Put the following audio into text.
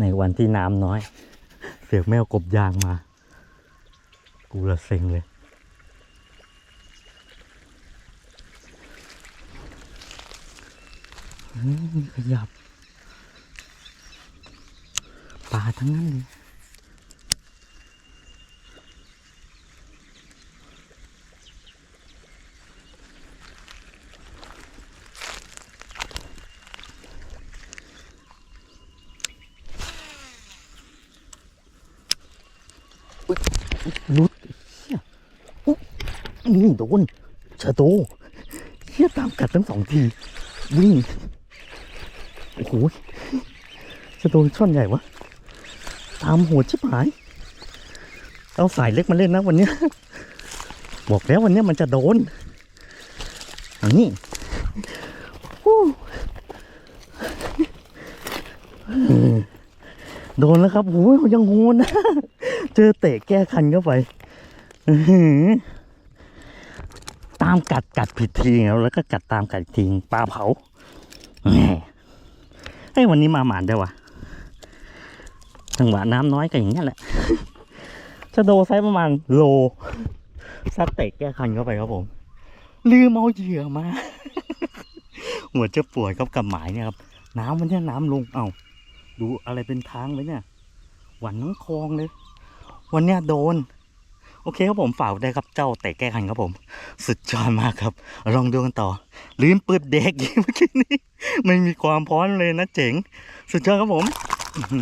ในวันที่น้ำน้อย เสือกแมวกบยางมา กูละเซ็งเลย ขยับปลาทั้งนั้นเลย รุดเฮียอุ๊นี่โดนชะโดเฮียตามกัดทั้งสองทีวิ่งโอ้โหชะโดช่อนใหญ่วะตามหัวชิบหายเอาสายเล็กมาเล่นนะวันนี้บอกแล้ววันนี้มันจะโดนอันนี้ฮู้อืม โดนแล้วครับโอ้ยยังโหนนะ เจอเตะแก้คันเข้าไปตามกัดกัดผิดทีแล้วแล้วก็กัดตามกัดอีกทีปลาเผาแหมไอ้วันนี้มาหมานได้วะจังหวะน้ำน้อยก็อย่างเงี้แหละจะโดไซส์ประมาณโลซัดเตะแก้คันเข้าไปครับผม ลืมเอาเหยื่อมา หัวจะปวดครับกับหมายเนี่ยครับ น้ำมันเนี่ยน้ำลง เอ้า ดูอะไรเป็นทางเลยเนี่ยหวันทั้งคลองเลย วันเนี้ยโดน โอเคครับผมฝากไว้ได้ครับเจ้าแต่แก้คันครับผม สุดยอดมากครับ ลองดูกันต่อ ลืมเปิดเด็กเมื่อกี้นี้ ไม่มีความพร้อมเลยนะเจ๋ง สุดยอดครับผมอื